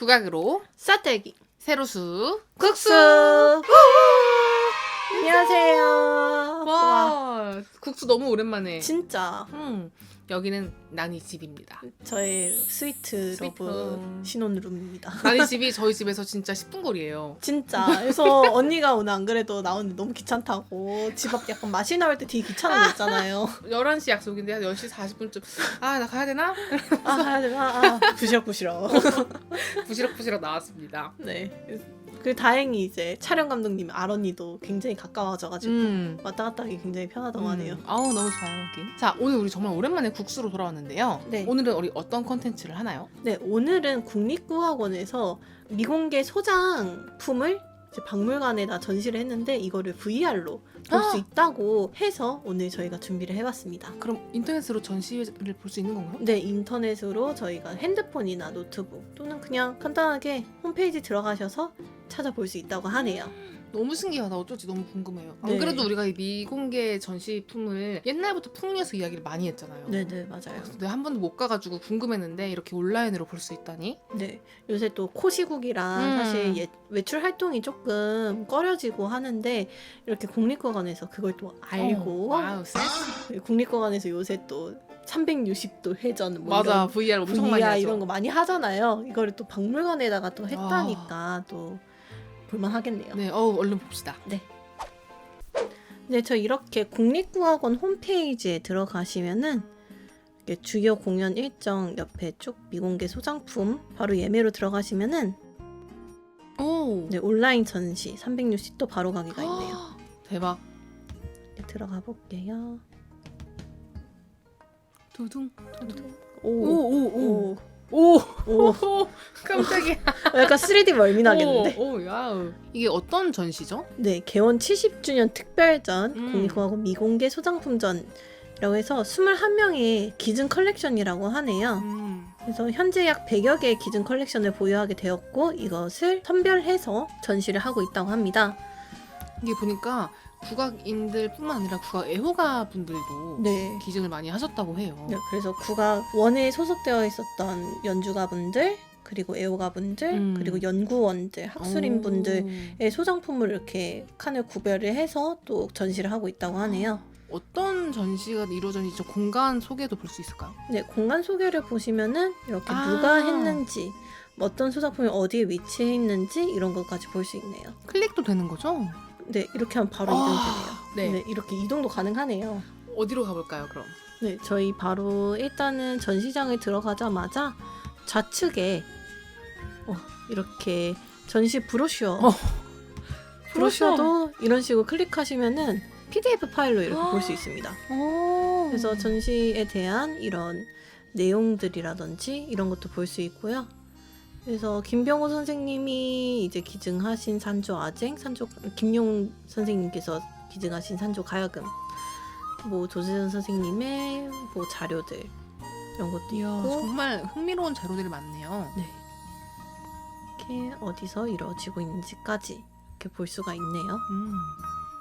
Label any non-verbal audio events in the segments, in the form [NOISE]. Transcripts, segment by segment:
국악으로 싸대기. 세로수 국수. 안녕하세요. 와와 국수 너무 오랜만에. 진짜. 음, 여기는 나니 집입니다 저의 스위트 스위트 러브 홈. 신혼룸입니다 나니 집이 [LAUGHS] 저희 집에서 진짜 10분 거리예요 진짜 그래서 [LAUGHS] 언니가 오늘 안 그래도 나오는데 너무 귀찮다고 집 앞 약간 마실 나올 때 되게 귀찮은 거 있잖아요 [LAUGHS] 11시 약속인데 한 10시 40분쯤 아 나 가야 되나? 아 가야 되나 아 부시럭부시럭 부시럭부시럭 나왔습니다 네. 그 다행히 이제 촬영 감독님 아런이도 굉장히 가까워져가지고 음. 왔다 갔다 하기 굉장히 편하다고 하네요. 음. 아우 너무 좋아요 여기 자 오늘 우리 정말 오랜만에 국수로 돌아왔는데요 네. 오늘은 우리 어떤 컨텐츠를 하나요? 네, 오늘은 국립국악원에서 미공개 소장품을 이제 박물관에다 전시를 했는데 이거를 VR로 볼수 아! 있다고 해서 오늘 저희가 준비를 해봤습니다. 그럼 인터넷으로 전시회를 볼 수 있는 건가요? 네, 인터넷으로 저희가 핸드폰이나 노트북 또는 그냥 간단하게 홈페이지 들어가셔서 찾아볼 수 있다고 하네요. 너무 신기하다. 어쩔지 너무 궁금해요. 안 네. 그래도 우리가 이 미공개 전시품을 옛날부터 풍류에서 이야기를 많이 했잖아요. 네네, 맞아요. 근데 한 번도 못 가가지고 궁금했는데 이렇게 온라인으로 볼 수 있다니. 네, 요새 또 코시국이랑 음. 사실 예- 외출 활동이 조금 꺼려지고 하는데 이렇게 국립국원에서 그걸 또 알고 어, 와우 센스. 국립공원에서 요새 또 360도 회전 뭐 맞아 이런 VR 엄청 많이 VR 하죠. 이런 거 많이 하잖아요. 이거를 또 박물관에다가 또 했다니까 또 볼만하겠네요. 네, 어우 얼른 봅시다. 네, 저 이렇게 국립국악원 홈페이지에 들어가시면은 이렇게 주요 공연 일정 옆에 쭉 미공개 소장품 바로 예매로 들어가시면은 오. 네, 온라인 전시 360도 바로 가기가 있네요. 대박. 네, 들어가 볼게요. 두둥 두둥. 오, 오 오 오 오, 오. 오, 오. [LAUGHS] 깜짝이야. 약간 3D 멀미 나겠는데. 오, 오, 야우. 이게 어떤 전시죠? 네, 개원 70주년 특별전 음. 국립공화국 미공개 소장품전이라고 해서 21명의 기증 컬렉션이라고 하네요. 음. 그래서 현재 약 100여 개의 기증 컬렉션을 보유하게 되었고 이것을 선별해서 전시를 하고 있다고 합니다. 이게 보니까 국악인들뿐만 아니라 국악 애호가 분들도 네. 기증을 많이 하셨다고 해요. 네, 그래서 국악 원에 소속되어 있었던 연주가분들 그리고 애호가분들 음. 그리고 연구원들 학술인분들의 오. 소장품을 이렇게 칸을 구별을 해서 또 전시를 하고 있다고 하네요. 어떤 전시가 이루어졌는지 좀 공간 소개도 볼 수 있을까요? 네, 공간 소개를 보시면은 이렇게 아. 누가 했는지, 뭐 어떤 소작품이 어디에 위치해 있는지 이런 것까지 볼 수 있네요. 클릭도 되는 거죠? 네, 이렇게 하면 바로 아, 이동되네요. 네. 네, 이렇게 이동도 가능하네요. 어디로 가볼까요, 그럼? 네, 저희 바로 일단은 전시장에 들어가자마자 좌측에 어, 이렇게 전시 브로셔, 어, 브로셔도 이런 식으로 클릭하시면은 PDF 파일로 이렇게 볼수 아. 있습니다. 오. 그래서 전시에 대한 이런 내용들이라든지 이런 것도 볼 수 있고요. 그래서 김병호 선생님이 이제 기증하신 산조 아쟁, 산조 김용 선생님께서 기증하신 산조 가야금, 뭐 조세선 선생님의 뭐 자료들 이런 것도 이야, 있고 정말 흥미로운 자료들이 많네요. 네. 이렇게 어디서 이루어지고 있는지까지 이렇게 볼 수가 있네요. 음.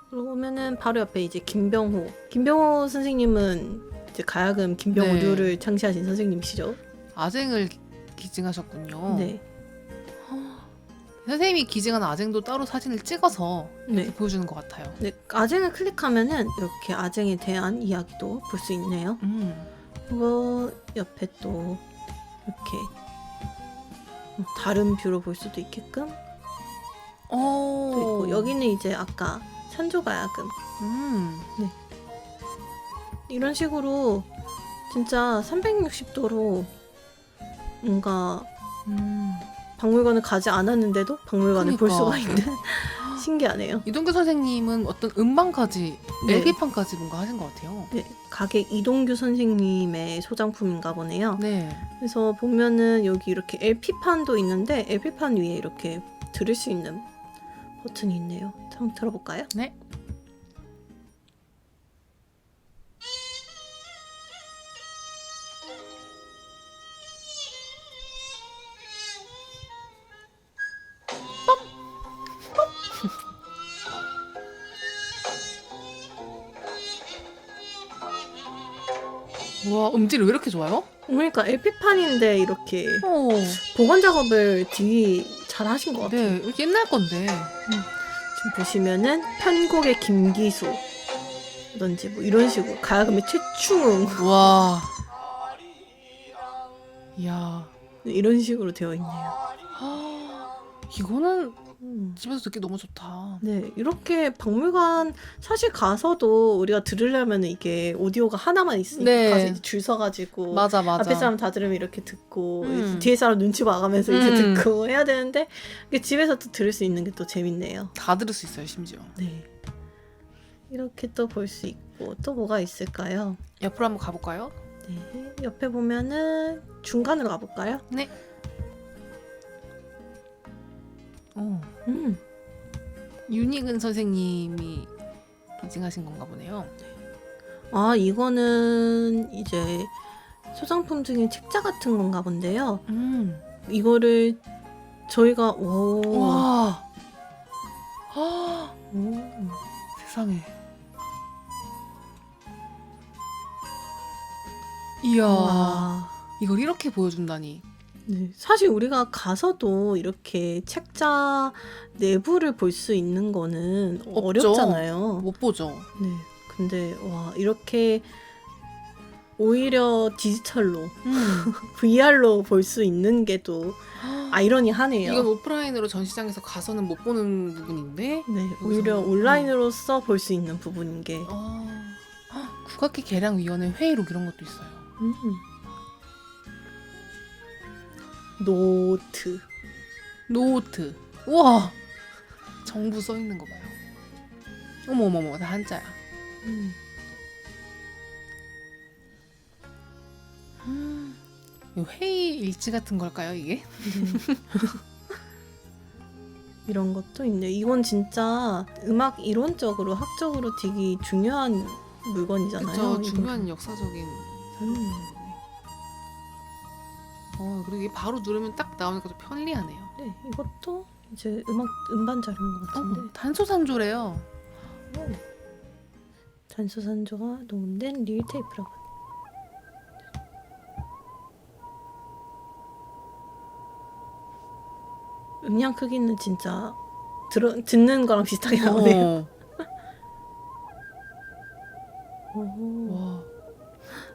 그러고 보면은 바로 옆에 이제 김병호. 김병호 선생님은 이제 가야금 김병호류를 네. 창시하신 선생님이시죠. 아쟁을 기- 기증하셨군요. 네. 선생님이 기증한 아쟁도 따로 사진을 찍어서 네. 보여주는 것 같아요. 네. 아쟁을 클릭하면은 이렇게 아쟁에 대한 이야기도 볼 수 있네요. 음. 그리고 옆에 또 이렇게 뭐 다른 뷰로 볼 수도 있게끔 오. 또 있고 여기는 이제 아까 산조가야금 음. 이런 식으로 진짜 360도로 뭔가 음. 박물관을 가지 않았는데도 박물관을 볼 그러니까. 수가 있는 [LAUGHS] 신기하네요. 이동규 선생님은 어떤 음반까지 네. LP판까지 뭔가 하신 것 같아요. 네, 가게 이동규 선생님의 소장품인가 보네요. 네. 그래서 보면은 여기 이렇게 LP판도 있는데 LP판 위에 이렇게 들을 수 있는 버튼이 있네요. 한번 들어볼까요? 네. 와 음질이 왜 이렇게 좋아요? 그러니까 LP판인데 이렇게 어. 보관 작업을 되게 잘 하신 것 같아요. 네 이렇게 옛날 건데. 지금 보시면은 편곡의 김기수 던지 뭐 이런 식으로 가야금의 최충웅 와. 이야. 이런 식으로 되어 있네요. 이거는 음. 집에서 듣기 너무 좋다. 네, 이렇게 박물관 사실 가서도 우리가 들으려면 이게 오디오가 하나만 있으니까 네. 가서 이제 줄 서가지고 맞아 맞아. 앞에 사람 다 들으면 이렇게 듣고 음. 뒤에 사람 눈치 봐가면서 이제 음. 듣고 해야 되는데 이게 집에서 또 들을 수 있는 게 또 재밌네요. 다 들을 수 있어요 심지어. 네. 이렇게 또 볼 수 있고 또 뭐가 있을까요? 옆으로 한번 가볼까요? 네. 옆에 보면은 중간으로 가볼까요? 네. 어. 음. 윤희근 선생님이 기증하신 건가 보네요. 아 이거는 이제 소장품 중에 책자 같은 건가 본데요. 음. 이거를 저희가 오, 와. 아, 오. 세상에. 이야. 와. 이걸 이렇게 보여준다니. 네, 사실 우리가 가서도 이렇게 책자 내부를 볼 수 있는 거는 없죠. 어렵잖아요. 못 보죠. 네. 근데 와 이렇게 오히려 디지털로 음. [LAUGHS] VR로 볼 수 있는 게 또 [GASPS] 아이러니하네요. 이건 오프라인으로 전시장에서 가서는 못 보는 부분인데. 네, 오히려 여기서- 온라인으로서 볼 수 있는 부분인 게. 어. 헉, [GASPS] 국악기 개량위원회 회의록 이런 것도 있어요. 음. 노트. 노트. 우와. 정부 써 있는 거 봐요. 어머 어머 어머 다 한자야. 음. 음. 회의 일지 같은 걸까요 이게? [LAUGHS] 이런 것도 있네. 이건 진짜 음악 이론적으로 학적으로 되게 중요한 물건이잖아요. 그쵸 이거. 중요한 역사적인 음. 어 그리고 이게 바로 누르면 딱 나오니까 좀 편리하네요. 네, 이것도 이제 음악 음반 자료인 것 같은데 어, 단소산조래요. 단수산조가 녹음된 릴 테이프라고. 음량 크기는 진짜 들어 듣는 거랑 비슷하게 나오네요. 어. 오. 와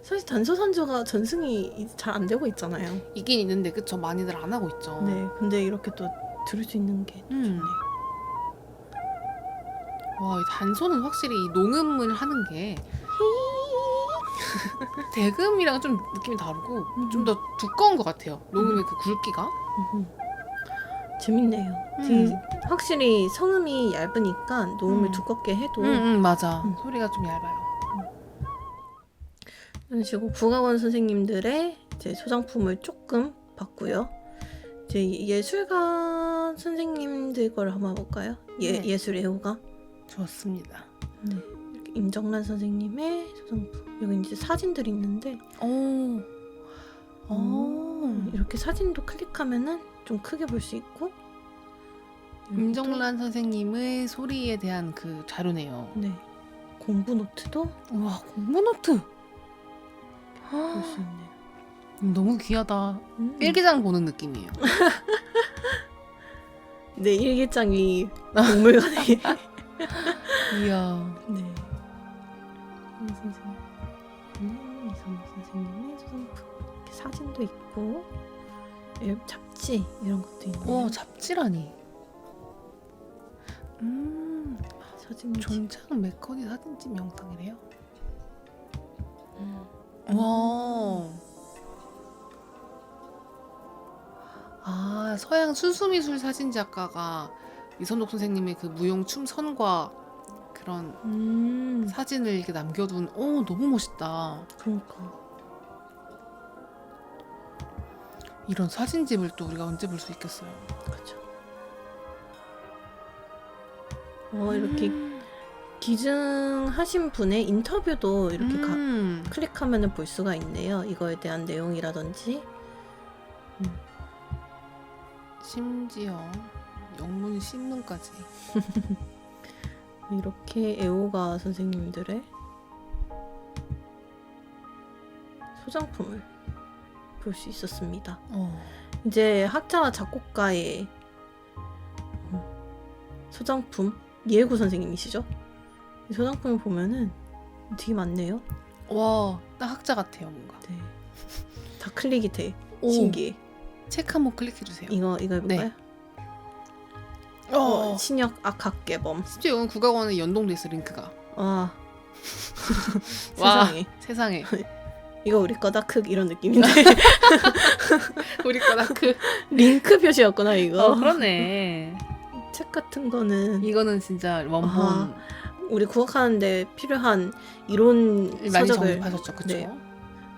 사실 단소산조가 전승이 잘 안 되고 있잖아요. 있긴 있는데 그쵸 많이들 안 하고 있죠. 네, 근데 이렇게 또 들을 수 있는 게 음. 좋네요. 와, 이 단소는 확실히 이 농음을 하는 게 [LAUGHS] 대금이랑 좀 느낌이 다르고 음. 좀더 두꺼운 것 같아요. 농음의 그 굵기가. 음흠. 재밌네요. 음. 되게 확실히 성음이 얇으니까 녹음을 음. 두껍게 해도 응, 응, 맞아. 음. 소리가 좀 얇아요. 이런 식으로 국악원 선생님들의 이제 소장품을 조금 봤고요. 이제 예술가 선생님들 걸 한번 볼까요? 예, 네. 예술 애호가 좋습니다. 네. 이렇게 임정란 선생님의 소장품 여기 이제 사진들이 있는데 오. 오. 음, 이렇게 사진도 클릭하면은 좀 크게 볼 수 있고 임정란 선생님의 소리에 대한 그 자료네요. 네 공부 노트도 우와, 공부 노트. 볼 수 있네요. 음, 너무 귀하다. 음. 일기장 보는 느낌이에요. [LAUGHS] 네 일기장 이 박물관에 [LAUGHS] 이야. 네. 이 선생님, 음, 이선우 선생님의 소장품 이렇게 사진도 있고 예, 잡지 이런 것도 있네요. 오, 잡지라니. 음, 사진 종착 메커니 사진집 명당이래요. 음. 와. 아, 서양 순수미술 사진 작가가 이선옥 선생님의 그 무용 춤 선과 그런 음, 사진을 이렇게 남겨둔, 오, 너무 멋있다. 그러니까 이런 사진집을 또 우리가 언제 볼 수 있겠어요. 그죠. 어 이렇게 음. 기증하신 분의 인터뷰도 이렇게 가, 음. 클릭하면은 볼 수가 있네요. 이거에 대한 내용이라든지 심지어 영문 신문까지. [LAUGHS] 이렇게 애호가 선생님들의 소장품을 볼 수 있었습니다. 어. 이제 학자와 작곡가의 음, 소장품 이해구 선생님이시죠? 이 소장품을 보면은 되게 많네요. 와, 딱 학자 같아요, 뭔가. 네. 다 클릭이 돼. 오. 신기해. 책 한번 클릭해 주세요. 이거 이거 해볼까요? 어. 어, 신역 악학 개범. 심지어 이건 국악원에 연동돼 있어 링크가. 와. [LAUGHS] 와. 세상에. 세상에. 이거 우리 거다 크 이런 느낌인데 [LAUGHS] 우리 거다 그. 링크 표시였구나 이거. 어, 그러네. [LAUGHS] 책 같은 거는 이거는 진짜 원본 아하. 우리 구학하는데 필요한 이론 많이 서적을 정립하셨죠, 그쵸? 네.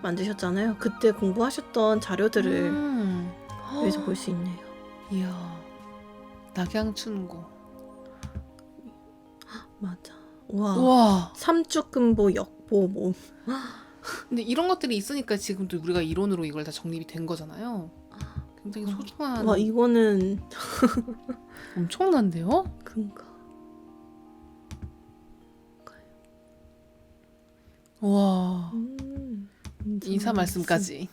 만드셨잖아요. 그때 공부하셨던 자료들을 음. 여기서 볼 수 있네요. 이야. 낙양춘고. 맞아. 와. 우와. 삼축금보 역보 뭐. 근데 이런 것들이 있으니까 지금 또 우리가 이론으로 이걸 다 정립이 된 거잖아요. 굉장히 소중한 와 이거는 엄청난데요? 그니까. 와. 음, 인사 말씀까지.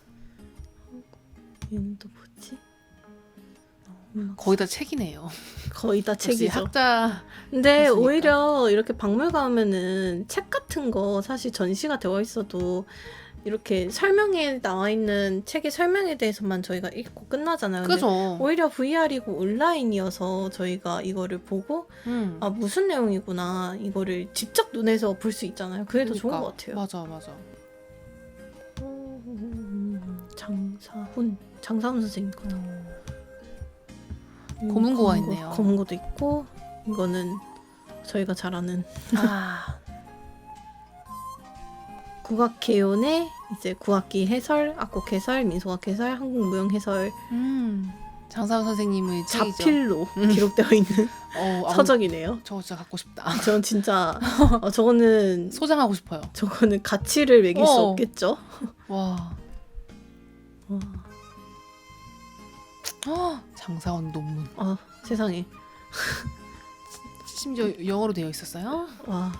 얘는 또 뭐지? 음, 거의 다 책이네요. 거의 다 역시 책이죠. 학자 근데 했으니까. 오히려 이렇게 박물관 가면은 책 같은 거 사실 전시가 되어 있어도 이렇게 설명에 나와 있는 책의 설명에 대해서만 저희가 읽고 끝나잖아요. 근데 그죠? 오히려 VR이고 온라인이어서 저희가 이거를 보고 음. 아 무슨 내용이구나 이거를 직접 눈에서 볼 수 있잖아요. 그게 더 좋은 그러니까. 것 같아요. 맞아, 맞아. 음, 장사훈 장사훈 선생님 거다. 음, 검은고가 검은고, 있네요. 검은고도 있고 이거는 저희가 잘 아는 아, 국악개연의 이제 국악기 해설, 악곡 해설, 민속악 해설, 한국 무용 해설 음. 장사훈 선생님의 책이죠. 자필로 음. 기록되어 있는 [LAUGHS] 어, 아, 서적이네요. 저거 진짜 갖고 싶다. 전 진짜 [LAUGHS] 어, 저거는 소장하고 싶어요. 저거는 가치를 매길 수 어. 없겠죠. [LAUGHS] 와. 와, 아, [GASPS] 장사원 논문. 아, 세상에 심지어 영어로 되어 있었어요? 와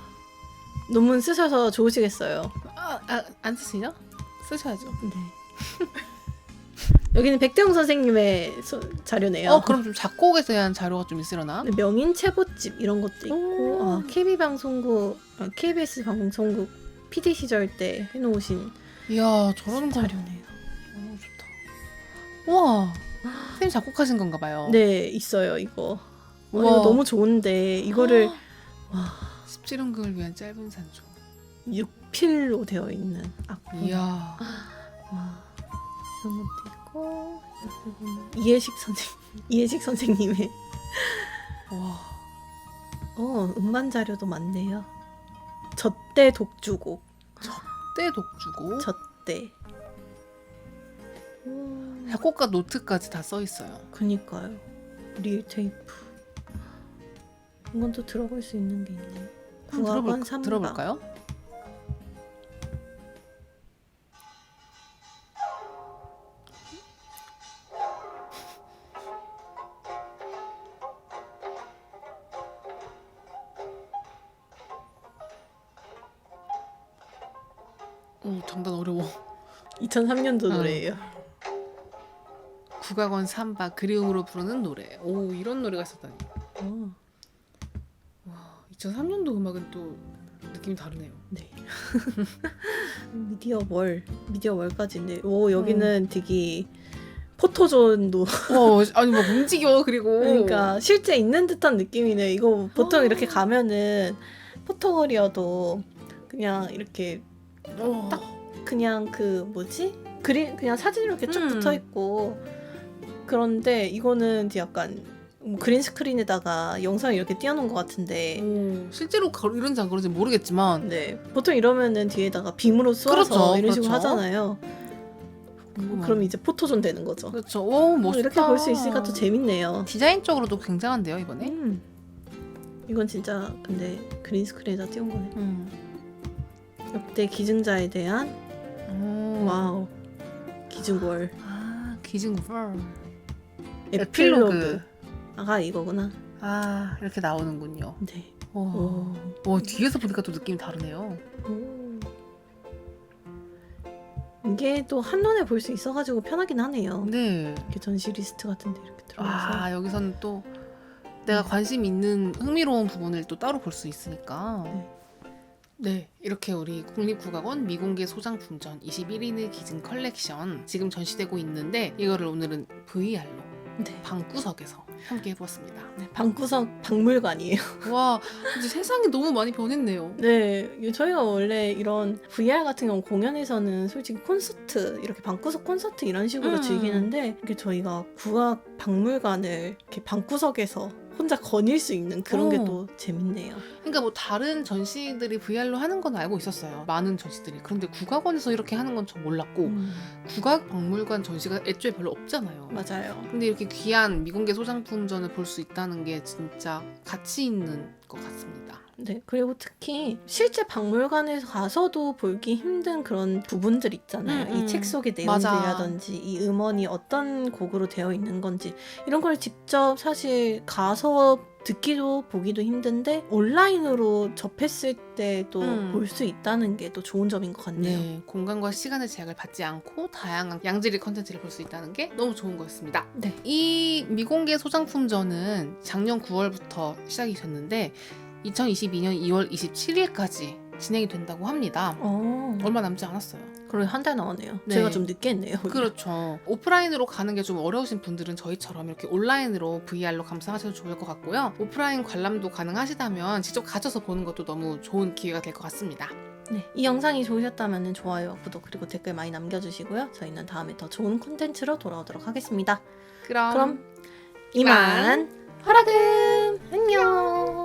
논문 쓰셔서 좋으시겠어요. 아, 아, 안 쓰시죠? 쓰셔야죠. 네. [LAUGHS] 여기는 백대웅 선생님의 소- 자료네요. 어, 그럼 좀 작곡에 대한 자료가 좀 있으려나? 네, 명인 체보집 이런 것도 있고 오. 아, KB 방송국 아, KBS 방송국 PD 시절 때 해놓으신 이야, 저런 거 자료네요. 너무 좋다. 우와. 선생님 작곡하신 건가 봐요. 네 있어요 이거. 어, 우와. 이거 너무 좋은데 이거를 [GASPS] 와 17음극을 위한 짧은 산조. 6 필로 되어 있는 악보. 이야. 와 이런 것도 있고 보면 이해식 선생 [LAUGHS] 이해식 선생님의 와. 어 음반 자료도 많네요. 저때 독주곡 때 독주고 저때. 음, 작곡가 노트까지 다 써 있어요. 그니까요. 리일 테이프. 이건 또 들어볼 수 있는 게 있네. 한번 들어볼, 삼가. 들어볼까요? 2003년도 어. 노래예요. 국악원 삼바 그리움으로 부르는 노래. 오, 이런 노래가 있었다니. 어, 와, 2003년도 음악은 또 느낌이 다르네요. 네. [LAUGHS] 미디어 월, 미디어 월까지인데, 오 여기는 되게 포토존도 어, 아니 막 움직여 그리고 그러니까 실제 있는 듯한 느낌이네. 이거 보통 어. 이렇게 가면은 포토거리여도 그냥 이렇게 어. 딱 그냥 그 뭐지 그림 그냥 사진 이렇게 쭉 음. 붙어 있고 그런데 이거는 이제 약간 뭐 그린 스크린에다가 영상 이렇게 띄워놓은 것 같은데 오, 실제로 걸- 이런지 안 그런지 모르겠지만 네 보통 이러면은 뒤에다가 빔으로 쏘아서 그렇죠, 이런 식으로 그렇죠. 하잖아요. 그럼 이제 포토존 되는 거죠. 그렇죠. 오 멋있다. 이렇게 볼 수 있으니까 또 재밌네요. 디자인적으로도 굉장한데요 이번에. 음. 이건 진짜 근데 그린 스크린에다 띄운 거네. 음. 역대 기증자에 대한 오. 와우 기증월 아 기증벌. 에필로그가 이거구나. 아 이렇게 나오는군요. 네. 오. 와 뒤에서 보니까 또 느낌이 다르네요. 오. 이게 또 한눈에 볼 수 있어가지고 편하긴 하네요. 네. 이렇게 전시 리스트 같은데 이렇게 들어가서 아 여기서는 또 내가 관심 있는 흥미로운 부분을 또 따로 볼 수 있으니까. 네. 네, 이렇게 우리 국립국악원 미공개 소장품전 21인의 기증 컬렉션 지금 전시되고 있는데 이거를 오늘은 VR로 네. 방구석에서 함께 해보았습니다. 네, 방구석 박물관이에요. [LAUGHS] 와, 근데 세상이 너무 많이 변했네요. 네, 저희가 원래 이런 VR 같은 경우 공연에서는 솔직히 콘서트 이렇게 방구석 콘서트 이런 식으로 음. 즐기는데 이렇게 저희가 국악 박물관을 이렇게 방구석에서 혼자 거닐 수 있는 그런 게 어. 또 재밌네요. 그러니까 뭐 다른 전시들이 VR로 하는 건 알고 있었어요. 많은 전시들이. 그런데 국악원에서 이렇게 하는 건 전 몰랐고 음, 국악 박물관 전시가 애초에 별로 없잖아요. 맞아요. 근데 이렇게 귀한 미공개 소장품전을 볼 수 있다는 게 진짜 가치 있는 것 같습니다. 네, 그리고 특히 실제 박물관에 가서도 보기 힘든 그런 부분들 있잖아요. 음, 음. 이책 속의 맞아. 내용들이라든지 이 음원이 어떤 곡으로 되어 있는 건지 이런 걸 직접 사실 가서 듣기도 보기도 힘든데 온라인으로 접했을 때도 음. 볼 수 있다는 게 또 좋은 점인 것 같네요. 네, 공간과 시간의 제약을 받지 않고 다양한 양질의 컨텐츠를 볼 수 있다는 게 너무 좋은 거였습니다. 네. 이 미공개 소장품전은 작년 9월부터 시작이 됐는데 2022년 2월 27일까지 진행이 된다고 합니다. 어, 얼마 남지 않았어요. 그래 한달 나오네요. 네. 제가 좀 늦게 했네요. 그렇죠. 오프라인으로 가는 게 좀 어려우신 분들은 저희처럼 이렇게 온라인으로 VR로 감상하셔도 좋을 것 같고요. 오프라인 관람도 가능하시다면 직접 가셔서 보는 것도 너무 좋은 기회가 될 것 같습니다. 네, 이 영상이 좋으셨다면 좋아요, 구독 그리고 댓글 많이 남겨주시고요. 저희는 다음에 더 좋은 콘텐츠로 돌아오도록 하겠습니다. 그럼, 그럼 이만 화라금 안녕.